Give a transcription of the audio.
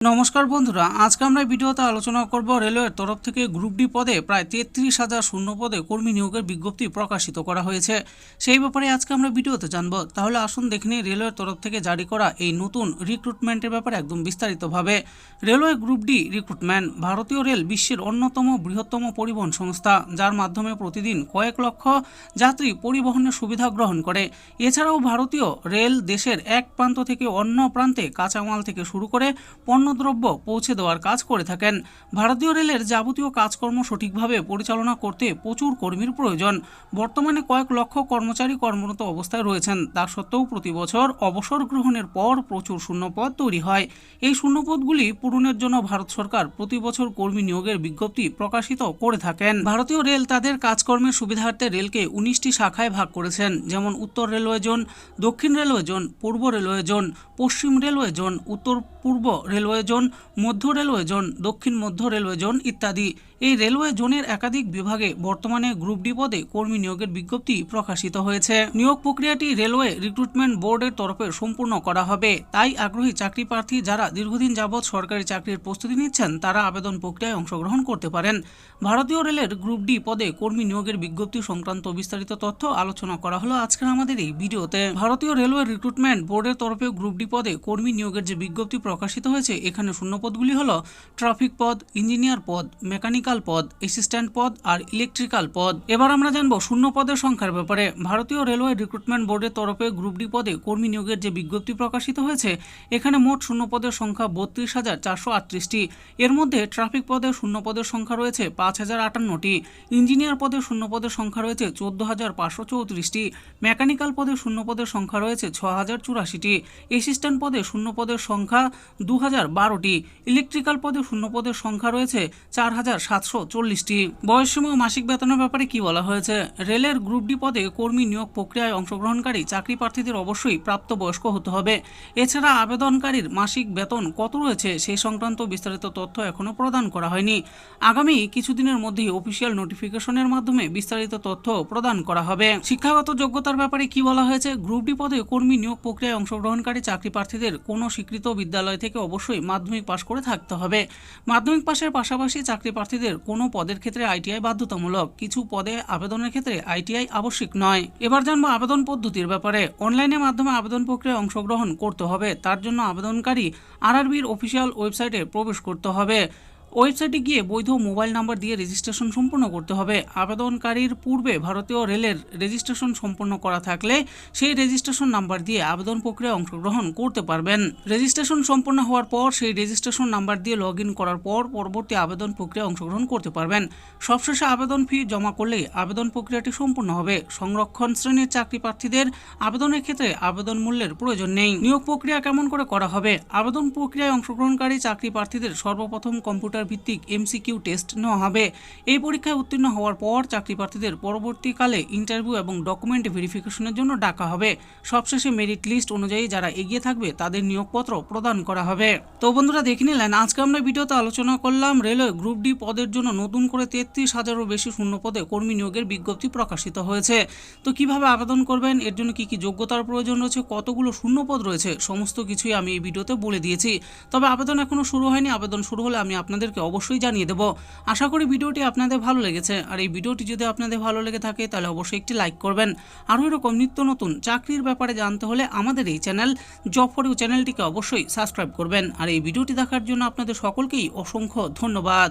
নমস্কার বন্ধুরা, আজকে আমরা ভিডিওতে আলোচনা করব রেলওয়ের তরফ থেকে গ্রুপ ডি পদে প্রায় তেত্রিশ হাজার শূন্য পদে কর্মী নিয়োগের বিজ্ঞপ্তি প্রকাশিত করা হয়েছে। সেই ব্যাপারে আজকে আমরা ভিডিওতে জানব। তাহলে আসুন দেখে নিই রেলওয়ের তরফ থেকে জারি করা এই নতুন রিক্রুটমেন্টের ব্যাপারে একদম বিস্তারিতভাবে। রেলওয়ে গ্রুপ ডি রিক্রুটমেন্ট ভারতীয় রেল বিশ্বের অন্যতম বৃহত্তম পরিবহন সংস্থা, যার মাধ্যমে প্রতিদিন কয়েক লক্ষ যাত্রী পরিবহনের সুবিধা গ্রহণ করে। এছাড়াও ভারতীয় রেল দেশের এক প্রান্ত থেকে অন্য প্রান্তে কাঁচামাল থেকে শুরু করে পণ্যদ্রব্য পৌঁছে দেওয়ার কাজ করে থাকেন। ভারতীয় রেলের যাবতীয় কাজকর্ম সঠিকভাবে পরিচালনা করতে প্রচুর কর্মীর প্রয়োজন। বর্তমানে কয়েক লক্ষ কর্মচারী কর্মরত অবস্থায় রয়েছেন। তা সত্ত্বেও প্রতি বছর অবসর গ্রহণের পর প্রচুর শূন্যপদ তৈরি হয়। এই শূন্যপদগুলি পূরণের জন্য ভারত সরকার প্রতি বছর কর্মী নিয়োগের বিজ্ঞপ্তি প্রকাশিত করে থাকেন। ভারতীয় রেল তাদের কাজকর্মের সুবিধার্থে রেলকে উনিশটি শাখায় ভাগ করেছেন। যেমন উত্তর রেলওয়ে জোন, দক্ষিণ রেলওয়ে জোন, পূর্ব রেলওয়ে জোন, পশ্চিম রেলওয়ে জোন উত্তর পূর্ব রেলওয়ে জোন মধ্য রেলওয়ে জোন দক্ষিণ মধ্য রেলওয়ে জোন ইত্যাদি। এই রেলওয়ে জোনের একাধিক বিভাগে বর্তমানে গ্রুপ ডি পদে কর্মী নিয়োগের বিজ্ঞপ্তি প্রকাশিত হয়েছে। নিয়োগ প্রক্রিয়াটি রেলওয়ে রিক্রুটমেন্ট বোর্ডের তরফে সম্পূর্ণ করা হবে। তাই আগ্রহী চাকরি প্রার্থী যারা দীর্ঘদিন যাবৎ সরকারি চাকরির প্রস্তুতি নিচ্ছেন, তারা আবেদন প্রক্রিয়ায় অংশগ্রহণ করতে পারেন। ভারতীয় রেলের গ্রুপ ডি পদে কর্মী নিয়োগের বিজ্ঞপ্তি সংক্রান্ত বিস্তারিত তথ্য আলোচনা করা হলো আজকের আমাদের এই ভিডিওতে। ভারতীয় রেলওয়ে রিক্রুটমেন্ট বোর্ডের তরফে গ্রুপ ডি পদে কর্মী নিয়োগের যে বিজ্ঞপ্তি প্রকাশিত হয়েছে, এখানে শূন্যপদগুলি হল ট্রাফিক পদ, ইঞ্জিনিয়ার পদ, মেকানিক্যাল পদ অ্যাসিস্ট্যান্ট পদ আর ইলেকট্রিক্যাল পদ এবার আমরা জানব শূন্য পদের সংখ্যার ব্যাপারে। ভারতীয় রেলওয়ে রিক্রুটমেন্ট বোর্ডের তরফে গ্রুপ ডি পদে কর্মী নিয়োগের যে বিজ্ঞপ্তি প্রকাশিত হয়েছে, এখানে মোট শূন্য পদের সংখ্যা বত্রিশ হাজার চারশো আটত্রিশটি। এর মধ্যে ট্রাফিক পদে শূন্য পদের সংখ্যা রয়েছে পাঁচ হাজার আটান্নটি। ইঞ্জিনিয়ার পদে শূন্য পদের সংখ্যা রয়েছে চোদ্দ হাজার পাঁচশো চৌত্রিশটি। মেকানিক্যাল পদে শূন্য পদের সংখ্যা রয়েছে ছ হাজার চুরাশিটি। অ্যাসিস্ট্যান্ট পদে শূন্য পদের সংখ্যা দু হাজার বারোটি। ইলেকট্রিক্যাল পদে শূন্য পদের সংখ্যা রয়েছে চার হাজার সাতশো চল্লিশটি। বয়সসীমা মাসিক বেতনের ব্যাপারে কি বলা হয়েছে? রেলের গ্রুপ ডি পদে কর্মী নিয়োগ প্রক্রিয়ায় অংশগ্রহণকারী চাকরি প্রার্থীদের অবশ্যই প্রাপ্তবয়স্ক হতে হবে। এছাড়া আবেদনকারীর মাসিক বেতন কত রয়েছে সেই সংক্রান্ত বিস্তারিত তথ্য এখনও প্রদান করা হয়নি। আগামী কিছুদিনের মধ্যেই অফিসিয়াল নোটিফিকেশনের মাধ্যমে বিস্তারিত তথ্য প্রদান করা হবে। শিক্ষাগত যোগ্যতার ব্যাপারে কি বলা হয়েছে? গ্রুপ ডি পদে কর্মী নিয়োগ প্রক্রিয়ায় অংশগ্রহণকারী চাকরি প্রার্থীদের কোনো স্বীকৃত বিদ্যালয় থেকে অবশ্যই মাধ্যমিক পাশ করে থাকতে হবে। মাধ্যমিক পাশের পাশাপাশি চাকরি প্রার্থীদের কোনো পদের ক্ষেত্রে আইটিআই বাধ্যতামূলক। কিছু পদে আবেদনের ক্ষেত্রে আইটিআই আবশ্যিক নয়। এবার জানব আবেদন পদ্ধতির ব্যাপারে। অনলাইনের মাধ্যমে আবেদন প্রক্রিয়ায় অংশগ্রহণ করতে হবে। তার জন্য আবেদনকারী আরআরবির অফিসিয়াল ওয়েবসাইটে প্রবেশ করতে হবে। ওয়েবসাইটে গিয়ে বৈধ মোবাইল নাম্বার দিয়ে রেজিস্ট্রেশন সম্পূর্ণ করতে হবে। আবেদনকারীর পূর্বে ভারতীয় রেলের রেজিস্ট্রেশন সম্পন্ন করা থাকলে সেই রেজিস্ট্রেশন নাম্বার দিয়ে আবেদন প্রক্রিয়ায় অংশগ্রহণ করতে পারবেন। রেজিস্ট্রেশন সম্পন্ন হওয়ার পর সেই রেজিস্ট্রেশন নাম্বার দিয়ে লগ করার পর পরবর্তী আবেদন প্রক্রিয়া অংশগ্রহণ করতে পারবেন। সবশেষে আবেদন ফি জমা করলেই আবেদন প্রক্রিয়াটি সম্পূর্ণ হবে। সংরক্ষণ শ্রেণির চাকরি প্রার্থীদের আবেদনের ক্ষেত্রে আবেদন মূল্যের প্রয়োজন নেই। নিয়োগ প্রক্রিয়া কেমন করে করা হবে? আবেদন প্রক্রিয়ায় অংশগ্রহণকারী চাকরি প্রার্থীদের সর্বপ্রথম কম্পিউটার ভিত্তিক এমসিকিউ টেস্ট নেওয়া হবে। এই পরীক্ষায় উত্তীর্ণ হওয়ার পর চাকরি প্রার্থীদের পরবর্তীকালে ইন্টারভিউ এবং ডকুমেন্ট ভেরিফিকেশনের জন্য ডাকা হবে। সবশেষে মেরিট লিস্ট অনুযায়ী যারা এগিয়ে থাকবে, তাদের নিয়োগপত্র প্রদান করা হবে। তো বন্ধুরা, দেখে নিলেন, আজকে আমরা ভিডিওতে আলোচনা করলাম রেলওয়ে গ্রুপ ডি পদের জন্য নতুন করে তেত্রিশ হাজারও বেশি শূন্য পদে কর্মী নিয়োগের বিজ্ঞপ্তি প্রকাশিত হয়েছে। তো কীভাবে আবেদন করবেন, এর জন্য কি কি যোগ্যতার প্রয়োজন রয়েছে, কতগুলো শূন্য পদ রয়েছে, সমস্ত কিছুই আমি এই ভিডিওতে বলে দিয়েছি। তবে আবেদন এখনও শুরু হয়নি, আবেদন শুরু হলে আমি আপনাদেরকে অবশ্যই জানিয়ে দেবো। আশা করি ভিডিওটি আপনাদের ভালো লেগেছে। আর এই ভিডিওটি যদি আপনাদের ভালো লেগে থাকে, তাহলে অবশ্যই একটি লাইক করবেন। আরও এরকম নিত্য নতুন চাকরির ব্যাপারে জানতে হলে আমাদের এই চ্যানেল জব চ্যানেলটিকে অবশ্যই সাবস্ক্রাইব করবেন। আর এই ভিডিওটি দেখার জন্য আপনাদের সকলকেই অসংখ্য ধন্যবাদ।